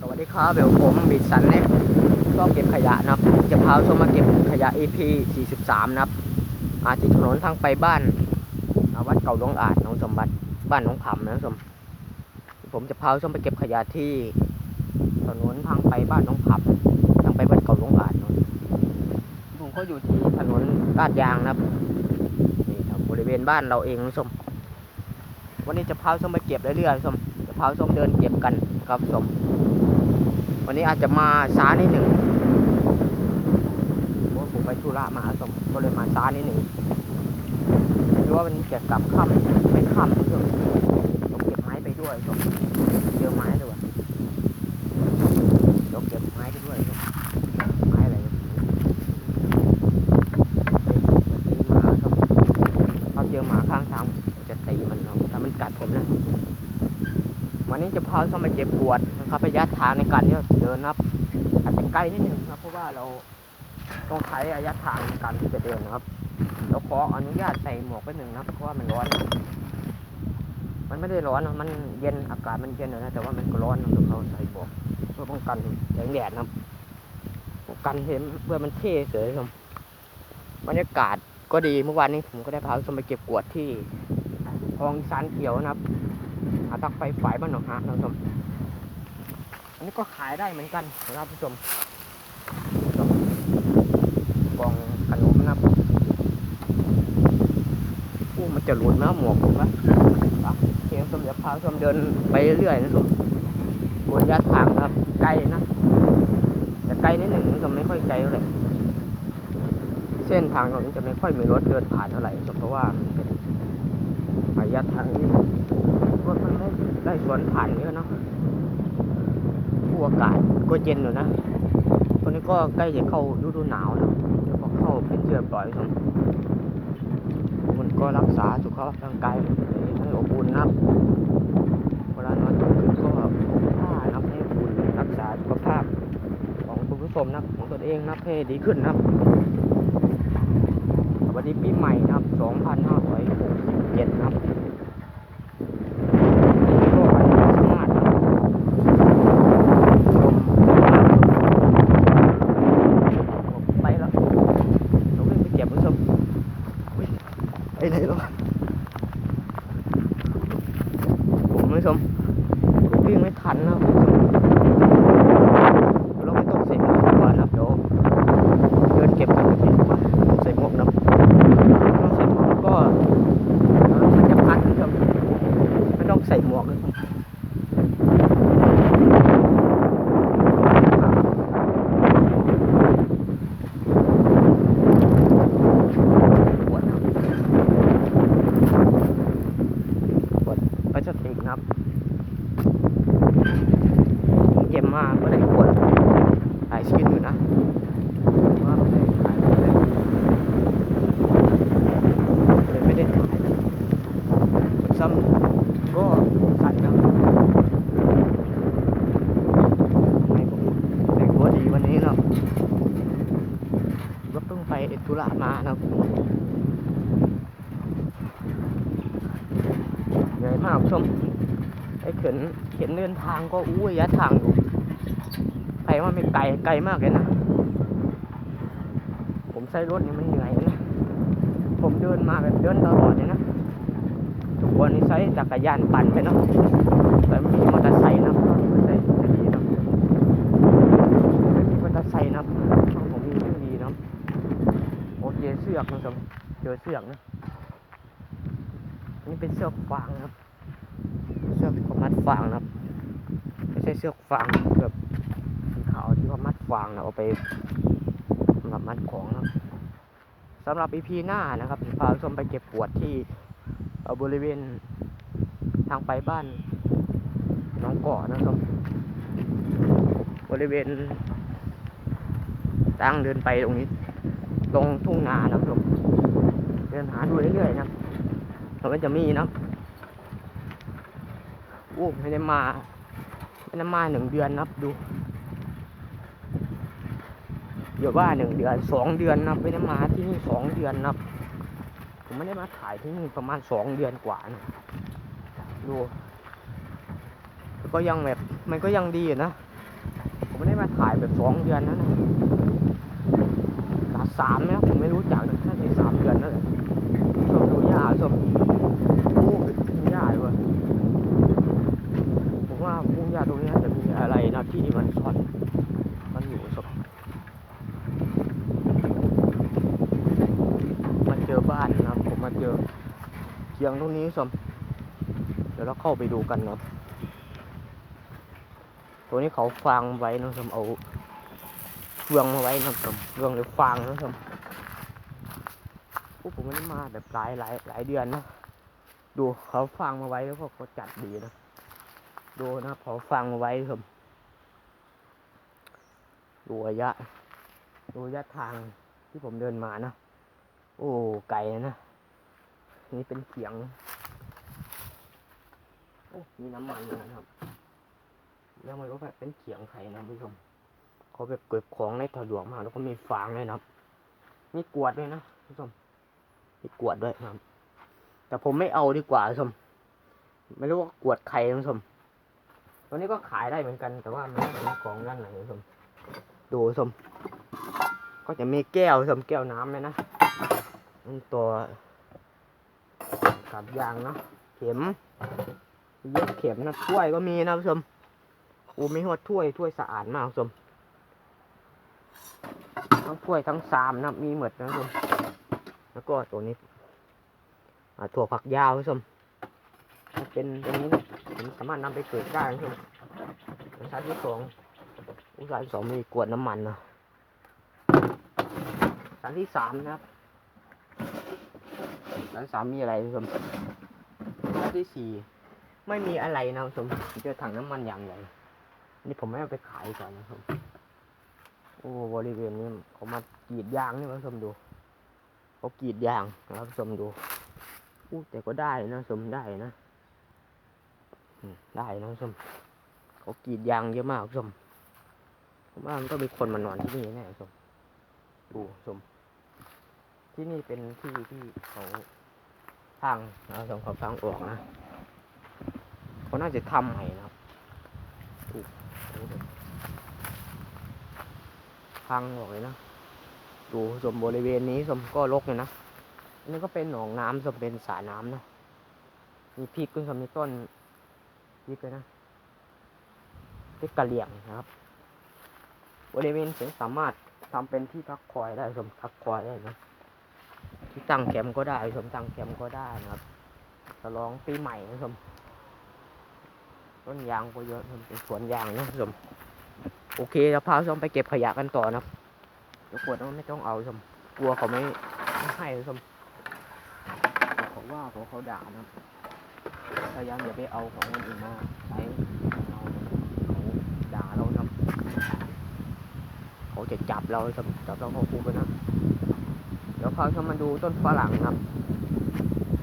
สวัสดีครับเดี๋ยวผมบิดสันเน็กก็เก็บขยะนะครับ จะพาชมมาเก็บขยะ EP 43 นะครับอาที่ถนนทางไปบ้านาวัดเก่าหลวงอาจหน้องสมบัติบ้านหน้องผำนะครับผมผมจะพาชมไปเก็บขยะที่ถนนทางไปบ้านหน้องผำทางไปวัดเก่าหลวงอาจนะผมก็อยู่ที่ถนนลาดยางนะครับนี่ครับบริเวณบ้านเราเองนะชมวันนี้จะพาชมไปเก็บเรื่อยๆชมจะพาชมเดินเก็บกันครับชม วันนี้อาจจะมาช้านิดหนึ่งเพราะผมไปธุระมาสมก็เลยมาช้านิดหนึ่งดูว่ามันเกี่ยวกับค่ำไม่ค่ำเรื่องต้องเก็บไม้ไปด้วยสมเจอไม้ด้วยต้องเก็บไม้ไปด้วยสมไม้อะไรก็ไม่รู้หมาครับเขาเจอหมาข้างทางจะตีมันเนาะถ้ามันกัดผมนะ วันนี้จะพาเข้ามาเก็บปวดนะครับระยะทางในการที่เดินนะครับอาจจะไกลนิดหนึ่งนะครับเพราะว่าเราต้องใช้ระยะทางในการที่จะเดินนะครับเราขออนุญาตใส่หมวกไปหนึ่งนะเพราะว่ามันร้อน มันไม่ได้ร้อนนะมันเย็นอากาศมันเย็นนะแต่ว่ามันก็ร้อนนะเราใส่หมวกเพื่อป้องกันแสงแดดนะป้องกันเห็นเพื่อมันเท่เสยครับบรรยากาศก็ดีเมื่อวานนี้ผมก็ได้พาเข้ามาเก็บกวดที่คลองสานเขียวนะครับ อาตักไฟฝ่ายบ้านหนองฮะท่านผู้ชมอันนี้ก็ขายได้เหมือนกันนะครับท่านผู้ชมกล่องขนมนะครับอู้มันจะหลุดนะหมวกผมนะเพียงสมเด็จพาผู้ชมเดินไปเรื่อยนะทุกบบนระยะทางนะครับไกลนะแต่ไกลนิดหนึ่งนะทุกไม่ค่อยไกลเท่าไหร่เส้นทางตรงนี้จะไม่ค่อยมีรถเดินผ่านเท่าไหร่เพราะว่าเป็นระยะทางที่รถมัน ได้สวนผ่านเยอะเนาะผู้อากาศก็เย็นอยู่นะ ตอนนี้ก็ใกล้จะเข้าฤดูหนาวแล้วแล้วก็เข้าเป็นเชือปล่อยสมมันก็รักษาสุขภาพร่างกายให้อบอุ่นนะครับเวลานอนกลางคืนก็ผ้านับให้อุ่นรักษาสุขภาพ ของคุณผู้ชมนะของตนเองนับให้ดีขึ้นนะครับวัสดีปีใหม่นะครับ 2567นะครับ ไปแล้วเราวิ่งไปเก็บผู้ชมอุ๊ยไปไหนแล้วผมผู้ชมผมวิ่งไม่ทันนะเราไม่ต้องใส่หมวกดีกว่านะครับเดี๋ยวเดินเก็บกันดีกว่าใส่หมวกนะต้องใส่หมวกก็เดี๋ยวมันจะพันผู้ชมไม่ต้องใส่หมวกเลยครับ ขวดครับขวดพลาสติกนะครับผมเก็บมาก็ได้ขวดหลายชิ้นอยู่นะว่าไม่ได้ขายไม่ได้เลยไม่ได้ขายนะขวดซ้ำก็ใส่นะให้ผมแต่งตัวดีวันนี้เนาะก็เพิ่งไปธุระมานะครับ เหนื่อยมากผู้ชมไอ้เข็นเข็นเดินทางก็อู้ระยะทางอยู่ไปว่าไม่ไกลไกลมากเลยนะ ผมใช้รถนี่มันเหนื่อยนะ ผมเดินมาแบบเดินตลอดเลยนะทุกวันนี้ใช้จักรยานปั่นไปเนาะแต่ไม่มีมอเตอร์ไซค์นะเตอร์ไซค์จะดีเนะไม่มีมอเตอร์ไซค์นะช่องผมมีไม่ดีนะโอเคเสือกนะผู้ชมเจอเสือกนะนนี้เป็นเสือกฟางนะครับเสือกที่เขมัดฟางนะครับ ช่เสือกฟางแบบสีขาวที่เขามัดฟางนะเอาไปสำหรับมัดของนะสำหรับอีพีหน้านะครับพาชมไปเก็บปวดที่บริเวณทางไปบ้านน้องเก่อนะครับ บริเวณทางเดินไปตรงนี้ ตรงทุ่งนานะครับเดินหาดูเรื่อยๆนะครับมันก็จะมีนะโอ้ไม่ได้มา ไม่ได้มาหนึ่งเดือนนับดูเดี๋ยวว่าหนึ่งเดือนสองเดือนนับไม่ได้มาที่นี่สองเดือนนับ ผมไม่ได้มาถ่ายที่นี่ประมาณสองเดือนกว่านะดูก็ยังแบบมันก็ยังดีอยู่นะผมไม่ได้มาถ่ายแบบสองเดือนนะนะสามแล้วผมไม่รู้จักนะน่าจะสามเดือนแล้วแหละชมดูหญ้าชมโอ้ดูหญ้าด้วย ผมว่าพุ่งหญ้าตรงนี้จะมีอะไรนะที่มันซ่อนมันอยู่ชมมาเจอบ้านนะครับผมมาเจอเคียงตรงนี้ชมเดี๋ยวเราเข้าไปดูกันนะครับตัวนี้เขาฟางไว้นะครับเอาเฟืองมาไว้นะครับเฟืองหรือฟางนะครับพวกผมไม่ได้มาแบบหลายหลายหลายเดือนนะดูเขาฟางมาไว้แล้วก็เขาจัดดีนะ ดูนะครับเขาฟางมาไว้ครับดูระยะดูระยะทางที่ผมเดินมานะ โอ้ไกลนะ นี่เป็นเขียง โอ้มีน้ำมันนะครับแล้วมันก็แบบเป็นเขียงไข่นะผู้ชมเขาแบบเก็บของในถลวงมากแล้วก็มีฟางเลยนะครับมีกวดด้วยนะผู้ชมมีกวดด้วยนะครับ แต่ผมไม่เอาดีกว่าผู้ชมไม่รู้ว่ากวดไข่ผู้ชม ตัวนี้ก็ขายได้เหมือนกัน แต่ว่ามันเป็นของด้านไหนผู้ชมดูผู้ชมก็จะมีแก้วผู้ชมแก้วน้ำเลยนะมันตัวกับยางเนาะเข็มเย็บเข็มนะถ้วยก็มีนะผู้ชมโอ้ไม่หดถ้วยถ้วยสะอาดมากคุณผู้ชมทั้งถ้วยทั้งซามนะมีหมดนะคุณผู้ชมแล้วก็ตัวนี้ถั่วผักยาวคุณผู้ชมเป็นตรงนี้นะ ผมสามารถนำไปเกิดได้คุณผู้ชมชั้นที่สองอุตสาหที่สองมีกวดน้ำมันนะชั้นที่สามนะครับชั้นที่สามมีอะไรคุณผู้ชมชั้นที่สี่ไม่มีอะไรนะคุณผู้ชมเจอถังน้ำมันอย่างใหญ่นี่ผมไม่เอาไปขายก่อนนะครับ โอ้บริเวณนี้เขามากรีดยางนี่มาชมดูเขากรีดยางนะครับชมดูอู้แต่ก็ได้นะชมได้นะ ได้นะชมเขากรีดยางเยอะมากชมผมว่ามันก็มีคนมานอนที่นี่แน่ชมดูชม ที่นี่เป็นที่ที่เขาทางนะครับชมเขาทางออกนะเขาน่าจะทำใหม่นะครับพังออกเลยนะดูสมบริเวณนี้สมก็รกเลยนะนนี้ก็เป็นหนองน้ำสมเป็นสระน้ำนะมีพริกก็สมมีต้น พริกเลยนะพริกกะเหรี่ยงนะครับ บริเวณเสียงสามารถทำเป็นที่พักคอยได้สมพักคอยได้นะที่ตั้งแคมป์ก็ได้สมตั้งแคมป์ก็ได้นะครับฉลองปีใหม่นะสมต้นยางก็เยอะมันเป็นสวนยางนะผู้มโอเคเราพาผู้ชมไปเก็บขยะกันต่อนะครับเดี๋ยวขวดนั้นไม่ต้องเอาผู้มกลัวเขาไม่ไม่ให้ผู้มเขาว่าเขาเขาด่านะ พยายามอย่าไปเอาของคนอื่นมาใช้เราเขาด่าเรานะเขาจะจับเราจับจับเราเขาคุกเลยนะเดี๋ยวพาผู้ชมาดูต้นฝรั่งนะครับ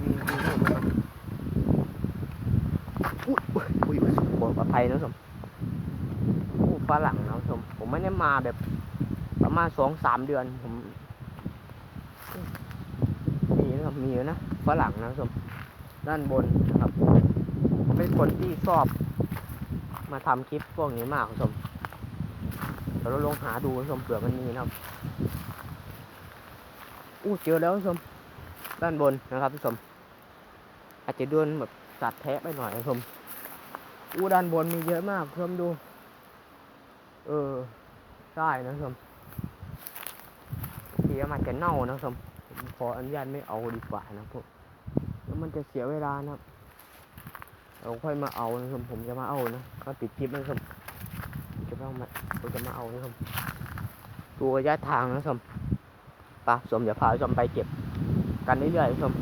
มีมีรูปนะครับอุ้ยอุ้ยอุ้ยขออภัยนะผู้มโอ้ฝรั่งนะผู้มผมไม่ได้มาแบบ ประมาณสองสามเดือนผมมีนะมีนะฝรั่งนะผู้ม ด้านบนนะครับ เป็นคนที่ชอบ มาทำคลิปพวกนี้มากคุณผู้ชมเดี๋ยวเราลงหาดูคุณผู้ชมเผื่อมันมีนะครับอู้เจอแล้วคุณผู้ชมด้านบนนะครับคุณผู้ชมอาจจะโดนแบบสัตว์แทะไปหน่อยคุณผู้ชมอู้ด้านบนมีเยอะมากคุณผู้ชมดู เออใช่นะคุณผู้ชมเสียมันจะเน่านะคุณผู้ชมขออนุญาตไม่เอาดีกว่านะพวก มันจะเสียเวลานะครับเราค่อยมาเอานะคุณผู้ชมผมจะมาเอานะก็ปิดคลิปนะคุณผู้ชมจะต้องมาผมจะมาเอานะคุณผู้ชมดูระยะทางนะคุณผู้ชมไปะสมเดี๋ยวพาคุณผู้ชมไปเก็บ กันเรื่อยๆคุณผู้ชม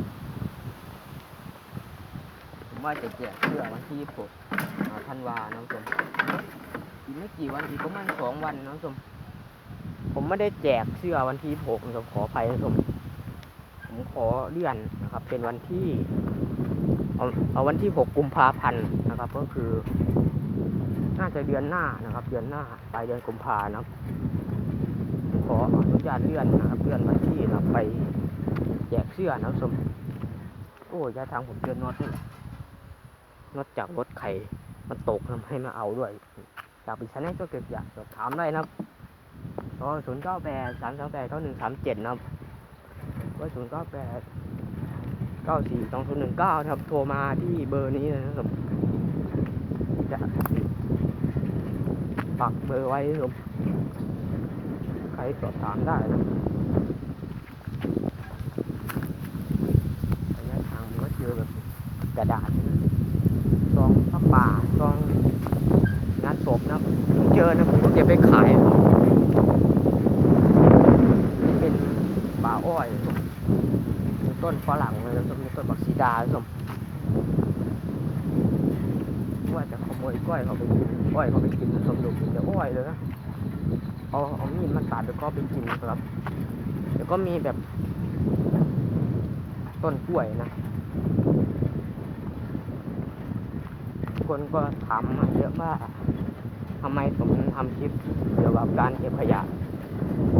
ผมว่าจะแจกเสื้อวันที่ยี่สิบหกอ่าธันวานะคุณผู้ชมอีกไม่กี่วันอีกประมาณสองวันนะคุณผู้ชมผมไม่ได้แจกเสื้อวันที่หกนะครับขออภัยนะคุณผู้ชม ผมขอเลื่อนนะครับ เป็นวันที่เอาเอาวันที่หกกุมภาพันธ์นะครับ ก็คือ น่าจะเดือนหน้านะครับ เดือนหน้าปลายเดือนกุมภานะครับผมขออนุญาตเลื่อนนะครับเลื่อนวันที่นะครับไปแจกเสื้อนะคุณผู้ชมโอ้ยยาทางผมเดือนนอตนี่นอกจากรถไข่มันตกทำให้มาเอาด้วยอยากป็นชั้นให้ก็เก็บอยากสอบถามได้นะครับก็ศูนย์เก้าแปดสามสามแปดเก้าหนึ่งสามเจ็ดนะครับ ก็ศูนย์เก้าแปดเก้าสี่สองศูนย์หนึ่งเก้าครับ โทรมาที่เบอร์นี้เลยนะครับจะปักเบอร์ไว้ครับใครสอบถามได้นะระยะทางมันก็เจอแบบกระดาษซองผ้าป่าซองงานศพนะครับผมเจอนะผมก็เก็บไปขาย เป็นป่าอ้อยมี ต้นฝรั่งเลยแล้วก็มีต้นบักซีดาสมว่าจะขโมยกล้อยเขาไปกินอ้อยเขาไปกินสมดูกินแต่อ้อยเลยนะเอาเอามีดมาตัดแล้วก็ไปกินครับ แล้วก็มีแบบต้นกล้วยนะคนก็ถามมาเยอะว่าทำไมผมทำคลิปเกี่ยวกับการเก็บขยะ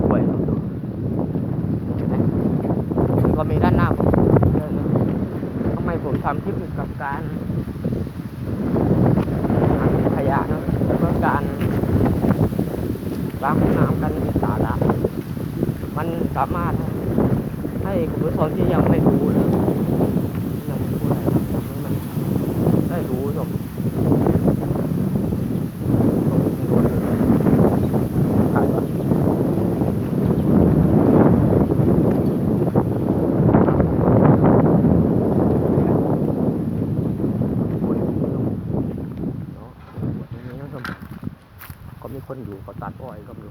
กล้วยครับดู ก็มีด้านหน้าผมทำไมผมทำคลิปเกี่ยวกับการขยะนะแล้วก็การล้างห้องน้ำกันมีสาระมันสามารถให้คุณผู้ชมที่ยังไม่รู้นะยังไม่รู้อะไรทำให้มันได้รู้สม ก็มีคนอยู่ก็ตัดอ้อยก็มี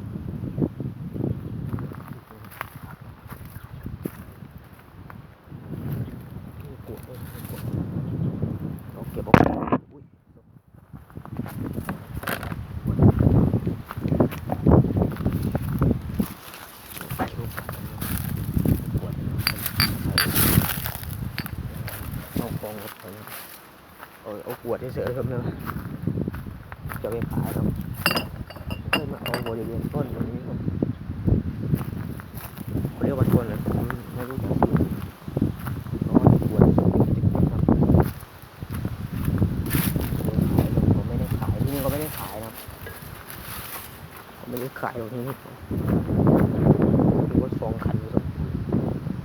เราเก็บเอาอุ้ยใส่ลูกขวดเอากองรถไปเออเอาข วดเฉยๆครับเนอะจะไปขายครับเพื่อมาเอาบริเวณต้นตรงนี้ครับเขาเรียกว่าต้นเลยไม่รู้จักชื่อเพราะว่าควรติดครับผมไม่ได้ขายที่นี่ก็ไม่ได้ขายนะครับผมไม่ได้ขายตรงนี้ดูว่าสองคันครับ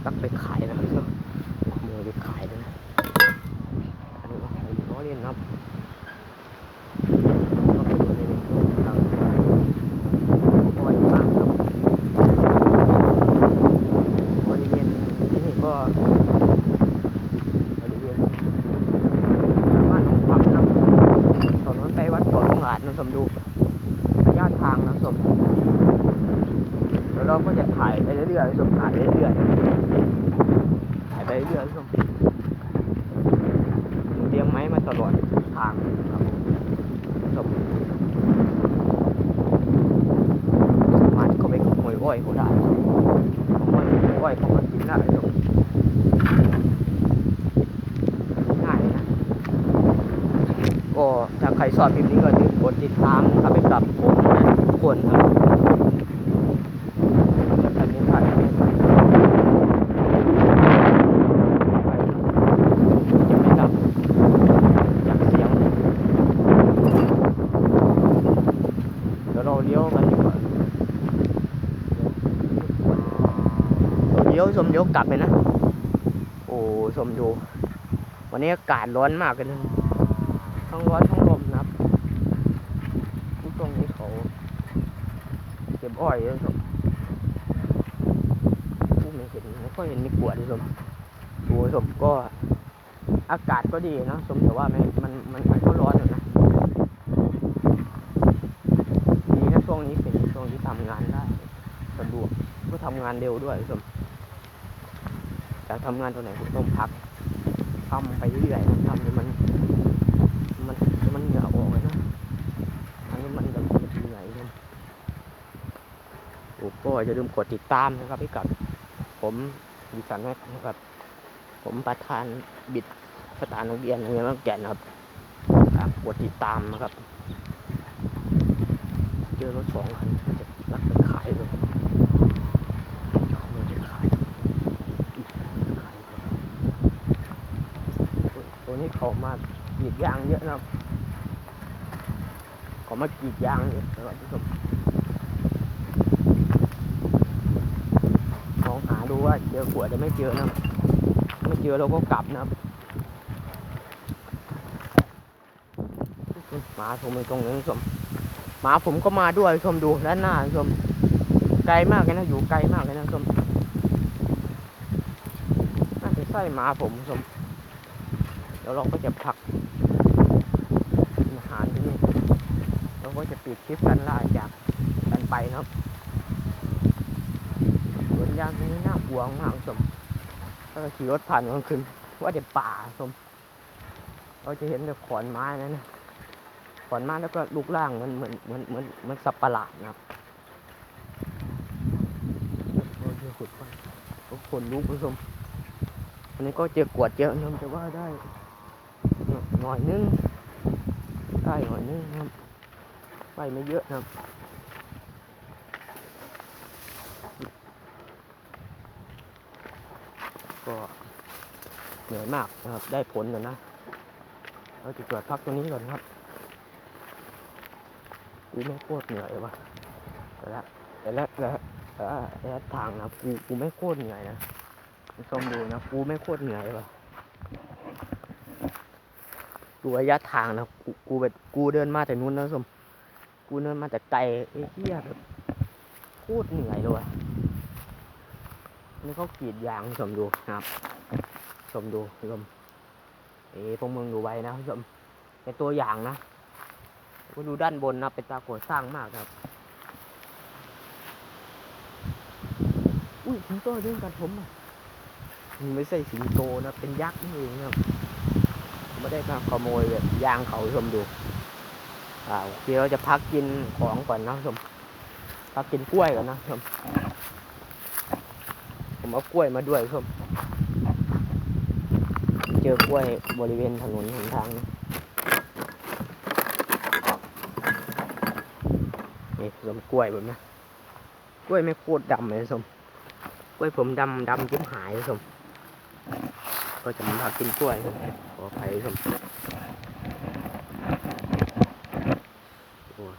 ตักไปขายนะครับขโมยไปขายด้วยนะอันนี้ก็ขายอยู่ล้อเล่นนะครับก็ไปดูในนี้ครับ บ่อยมากครับบริเวณที่นี่ก็บริเวณบ้านของฝังครับถนนไปวัดเกาะลงหลาดนะสมดูระยะทางนะสมแล้วเราก็จะถ่ายไปเรื่อยๆสมถ่ายไปเรื่อยๆถ่ายไปเรื่อยๆสมเตรียมไม้มาตลอดทางครับสม สามารถเข้าไปขโมยอ้อยเขาได้ขโมยอ้อยเขาก็กินได้ครับง่ายนะ ก็ถ้าใครชอบคลิปนี้ก็อย่าลืมกดติดตามนะครับไปกับผมนะทุกคนครับแล้วท่านนี้ถ่ายไปครับจะไม่ดับจากเสียง เดี๋ยวเราเลี้ยวกันดีกว่าเลี้ ยวชมเลี้ยวกลับเลยนะ โอ้ชมดู วันนี้อากาศร้อนมากเลยนะทั้งร้อนทั้งลมนะครับตรงนี้เขาเก็บอ้อยเลยชมผู้ไม่เห็นไม่ค่อยเห็นมีกวดเลยชมดูชมก็อากาศก็ดีนะชมแต่ว่ามันมันมันมันก็ร้อนอยู่นะดีนะช่วงนี้เป็นช่วงที่ทำงานได้สะดวกก็ทำงานเร็วด้วยสม แต่ทำงานตัวไหนผมต้องพักทำไปเรื่อยๆทำให้มัน มันมันเหงื่อออกเลยนะอันนี้มันแบบเหนื่อยนะโอ้ก็อย่าลืมกดติดตามนะครับพี่กับ ผมดิฉันนะครับ ผมประธานบิดสถานโรงเรียนโรงเรียนบางแก่นนะครับกกดติดตามนะครับ เจอรถสองคันจะรักไปขายเลยเขาไม่ได้ขายขายก่อนตัว นี้เขามาหยิบยางเยอะนะครับขอมากรีดยางนี่นะครับผู้ชมมองหาดูว่าเจอขวดจะไม่เจอนะไม่เจอเราก็กลับนะครับหมาผมไปตรงนี้ชมหมาผมก็มาด้วยชมดูด้านหน้าชมไกลมากเลยนะอยู่ไกลมากเลยนะชมน่าจะใช่หมาผมชม ดี๋ยวเราก็จะพักอาหารที่นี่เราก็จะปิดคลิปกันล่าจากกันไปนะครับสวนยางตรงนี้น่ากลัวมากคุณผู้ชมถ้าเราขี่รถผ่านกลางคืนว่าจะป่าคุณผู้ชมเราจะเห็นแต่ขอนไม้นั่นนะขอนไม้แล้วก็ลูกล่างเหมันเหมือนเหมือนเหมือนเหมือนสับประหลาดนะครับโอ้ยขุดไปทุกคนลุกผู้ชมอันนี้ก็เจอกวดเยอะนะจะว่าได้ หน่อยนึงได้หน่อยนึงครับไปไม่เยอะนะครับก็เหนื่อยมากนะครับ ได้ผลแล้วนะเราจะตรวจพักตรงนี้ก่อนครับกูไม่โคตรเหนื่อยวะแต่ละแต่ละแต่ละแต่ละแต่ละทางนะกูกูไม่โคตรเหนื่อยนะคุณผู้ชมดูนะกูไม่โคตรเหนื่อยวะ ดูระยะทางนะกูกูแบบกูเดินมาแต่นู้นนะคุณผู้มกูเดินมาแต่ไกลไอ้เหี้ยแบบโคตรเหนื่อยเลยวะนี่เขากรีดยางคุณผู้ชมดูครับชมดูคุณผู้ชมเอ้พวกมึงดูไว้นะคุณผู้มเป็นตัวอย่างนะกูดูด้านบนนะเป็นตาโกรสร้างมากครับอุ้ยสิงโตเดินกัดผมอะมันไม่ใช่สิงโตนะเป็นยักษ์นี่เองครับ ไม่ได้มาขโมยแบบยางเขาชมดูอ่าโอเคเราจะพักกินของก่อนนะชมพักกินกล้วยก่อนนะชมผมเอากล้วยมาด้วยชมเจอกล้วยบริเวณถนนหนทางนี่ชมกล้วยผมนะกล้วยไม่โคตรดำเลยชมกล้วยผมดำดำจิ้มหายผู้ชม ก็จะมาพักกินกล้วยขออภัยผู้ชมโอ้ย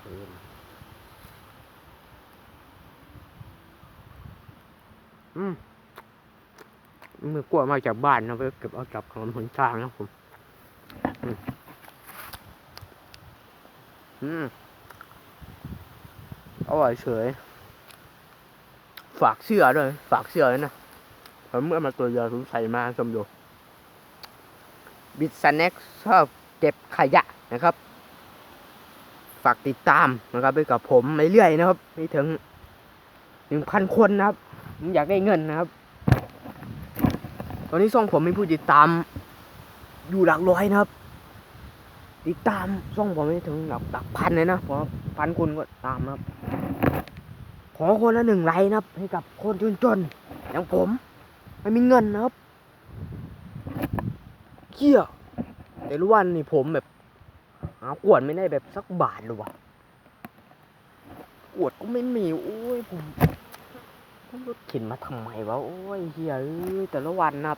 อืมมือกลัวมาจากบ้านนะไปเก็บเอาจับของหนทางนะผม อืมอืมอร่อยเฉย ฝากเสื้อด้วย ฝากเสื้อเลยนะผมเมื่อมาตัวเดียวผมใส่มาชมดู บิดสแน็คชอบเก็บขยะนะครับ ฝากติดตามนะครับไปกับผมเรื่อยๆนะครับไปถึงหนึ่งพันคนนะครับผมอยากได้เงินนะครับ ตอนนี้ช่องผมมีผู้ติดตาม อยู่หลักร้อยนะครับ ติดตามช่องผมไม่ถึงหลักหลักพันเลยนะเพราะพันคนก็ตามนะครับ ขอคนละหนึ่งไลค์นะครับ ให้กับคนจนๆอย่างผม ไม่มีเงินนะครับ เกี้ยแต่รู้วันนี่ผมแบบหากวดไม่ได้แบบสักบาทเลยวะกวดก็ไม่มีโอ้ยผมผมรถเข็นมาทำไมวะโอ้ยเฮียเอ้ยแต่ละวันนะ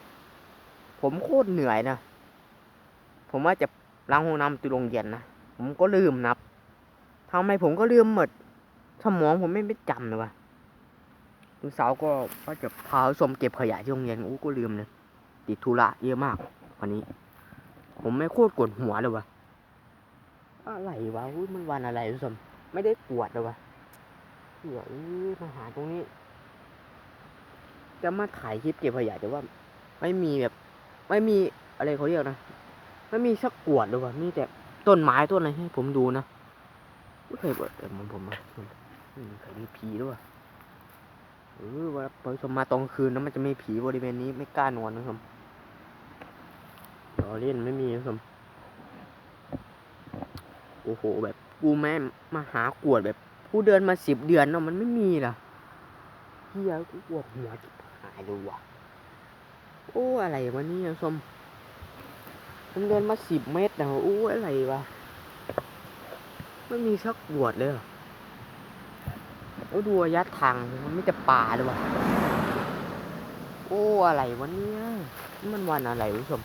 ผมโคตรเหนื่อยนะ ผมว่าจะล้างห้องน้ำตุโรงเย็นนะผมก็ลืมนับทำไมผมก็ลืมหมดสมองผมไม่ไม่จำเลยวะลูกสาวก็ก็จะพาชมเก็บขยะที่โรงเรียนโอ้ก็ลืมเลยติดธุระเยอะมาก วันนี้ ผมไม่โคตรกดหัวเลยวะอะไรวะอุ๊ยมันวันอะไรทุกคนไม่ได้ปวดเลยวะเดี๋ยวมาหาตรงนี้ จะมาถ่ายคลิปเก็บขยะแต่ว่า ไม่มีแบบ ไม่มีอะไรเขาเรียกนะไม่มีสักกวดเลยวะมีแต่ต้นไม้ต้นอะไรให้ผมดูนะไม่เคยเปิดแต่ผมผมอะอืมเคยมีผีด้วยเออว่าพอชมมาตอนคืนแล้วมันจะมีผีบริเวณนี้ไม่กล้านอนนะครั บรอเล่นไม่มีนะครับโอ้โหแบบกูแม่มาหากวดแบบกูเดินมาสิบเดือนเนาะมันไม่มีล่ะเฮียกูปวดหัวจิบหายเลยว่ะโอ้อะไรวะนี่ยสมผมเดินมาสิบเมตรนะโอ้อะไรวะไม่มีสักบวดเลยหรอโอ้ดูระยะทางมันไม่จะป่าเลยว่ะโอ้อะไรวะเนี่ยนี่มันวันอะไรคุณผู้ชม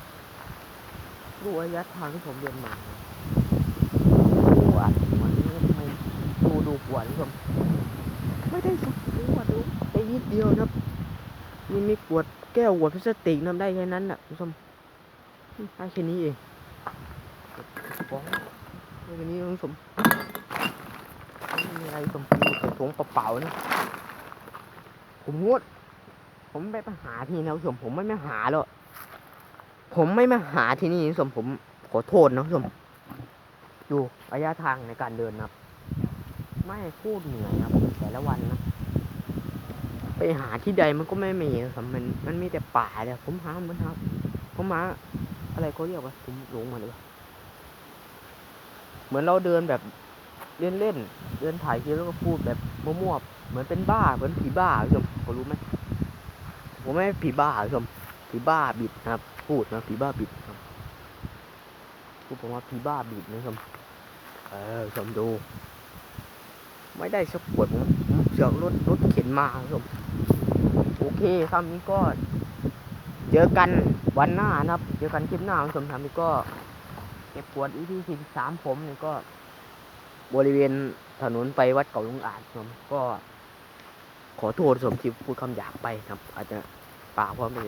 ดูระยะทางที่ผมเดินมาโอ้อัดมันนี่กว่าท่านผู้ชมไม่ได้สักขวดดูได้นิดเดียวนะครับนี่มีขวดแก้วขวดพลาสติกน้ำได้แค่นั้นแหละท่านผู้ชมได้แค่นี้เองฟ้องได้แค่นี้ท่านผู้ชมไม่มีอะไรผมมีแต่ถุงเปล่าๆนะผมงดผมไปหาที่นะท่านผู้ชมผมไม่มาหาหรอก ผมไม่มาหาที่นี่ท่านผู้ชมผมขอโทษนะท่านผู้ชมดูระยะทางในการเดินนะครับ ไม่พูดเหนื่อยนะแต่ละวันนะไปหาที่ใดมันก็ไม่มีนะครับมันมันมีแต่ป่าเนี่ยผมหาเหมือนครับผมหาอะไรเขาเรียกว่าผมหลงมาเลยเหมือนเราเดินแบบเล่นเล่นเดินถ่ายคลิปแล้วก็พูดแบบมั่วๆเหมือนเป็นบ้าเหมือนผีบ้าคุณผู้ชมเขารู้ไหมผมไม่ผีบ้าคุณผู้ชมผีบ้าบิดครับ พูดนะผีบ้าบิดครับพูดผมว่าผีบ้าบิดนะครับเออชมดู ไม่ได้สักขวดผมเสือกรถรถเข็นมาครับโอเคคำนี้ก็เจอกันวันหน้านะครับ เจอกันคลิปหน้าคุณผู้ชมทำนี้ก็เก็บขวดอีที่สิบสามผมเนี่ยก็ บริเวณถนนไปวัดเก่าลุงอาจครับผมก็ขอโทษสมที่พูดคำหยาบไปครับ อาจจะปากเพราะไม่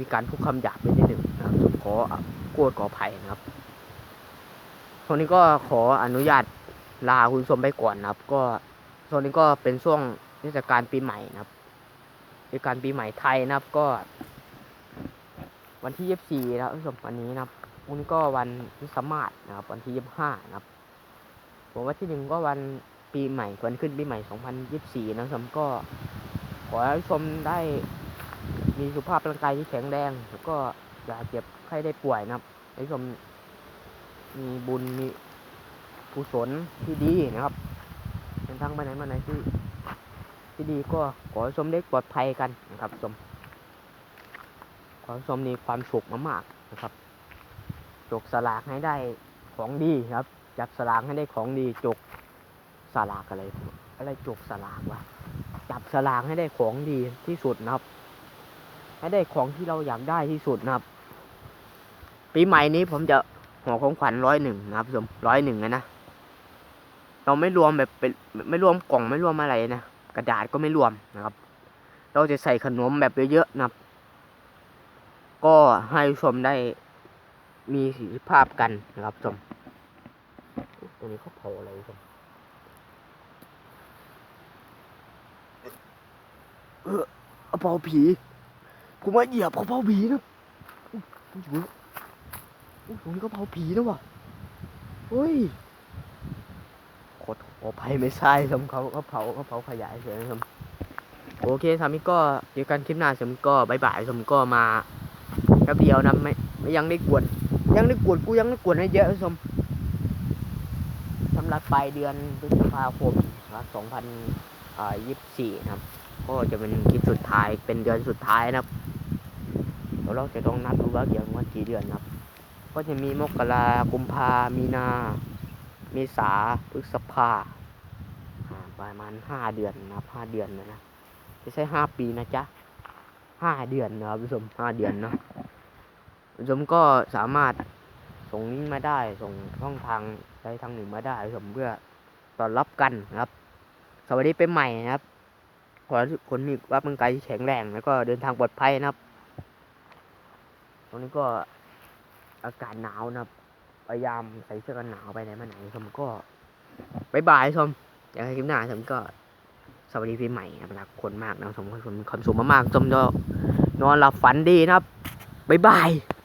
มีการพูดคำหยาบไปนิดหนึ่งนะครับขอโกรธขออภัยนะครับช่วงนี้ก็ขออนุญาตลาคุณชมไปก่อนนะครับ ก็ช่วงนี้ก็เป็นช่วงเทศกาลปีใหม่นะครับเทศกาลปีใหม่ไทยนะครับก็ วันที่ยี่สิบสี่นะครับคุณชมวันนี้นะครับพรุ่งนี้ก็วันคริสมาสนะครับ วันที่ยี่สิบห้านะครับผมวันที่หนึ่งก็วันปีใหม่วันขึ้นปีใหม่สองพันยี่สิบสี่นะครับผมก็ขอให้ชมได้ มีสุขภาพร่างกายที่แข็งแรง แล้วก็อย่าเจ็บไข้ได้ป่วยนะครับให้ชมมีบุญมีกุศลที่ดีนะครับเดินทางไปไหนมาไหนที่ที่ดีก็ขอชมได้ปลอดภัยกันนะครับชมขอชมมีความสุขมากๆนะครับจกสลากให้ได้ของดีครับ จับสลากให้ได้ของดี จกสลากอะไร อะไรจกสลากวะจับสลากให้ได้ของดีที่สุดนะครับ ให้ได้ของที่เราอยากได้ที่สุดนะครับ ปีใหม่นี้ผมจะหัวของขวัญร้อยหนึ่งนะครับผู้ชมร้อยหนึ่งนะนะเราไม่รวมแบบเป็นไม่รวมกล่องไม่รวมอะไรนะกระดาษก็ไม่รวมนะครับ เราจะใส่ขนมแบบเยอะๆนะครับ ก็ให้ชมได้มีสีภาพกันนะครับชมตัวนี้เขาเผาอะไรชมเอออาเผาผี ผมาเหยียบเขาเผาผีนะอุ๊ยอุ๊ยอุ๊ยตรงนี้ก็เผาผีนะวะเฮ้ยขอขอภัยไม่ใช่ครับเขาเขาเผาเขาเผาขยายเฉยครับโอเคทำนี้ก็เจอกันคลิปหน้าสามก็บายบายสมก็มาแป๊บเดียวนะไม่ไม่ยังได้กวนยังได้กวนกูยังได้กวนให้เยอะสมสำหรับปลายเดือนพฤษภาคมนะครับสองพันยี่สิบสี่นะครับ ก็จะเป็นคลิปสุดท้ายเป็นเดือนสุดท้ายนะครับ ดี๋ยวเราจะต้องนับดูว่าเกี่ยวกับวันกี่เดือนครับ ก็จะมีมกรากุมภามีนา เมษาพฤษภาอ่าประมาณห้าเดือนนะครับห้าเดือนนะนะไม่ใช่ห้าปีนะจ๊ะห้าเดือนนะครับผู้ชมห้าเดือนเนาะผู้ชมก็สามารถส่งลิงก์มาได้ ส่งช่องทางใช้ทางหนึ่งมาได้ผู้ชมเพื่อต้อนรับกันนะครับ สวัสดีปีใหม่นะครับ ขอให้ทุกคนมีสุขภาร่างกายที่แข็งแรงแล้วก็เดินทางปลอดภัยนะครับ ตรงนี้ก็อากาศหนาวนะครับ พยายามใส่เสื้อกันหนาวไปไหนมาไหนผมก็บายบายชมอย่างไรคลิปหน้าผมก็สวัสดีปีใหม่นะครับรักคนมากนะครับผมขอบคุณความสุขมากๆชมจะนอนหลับฝันดีนะครับบายบาย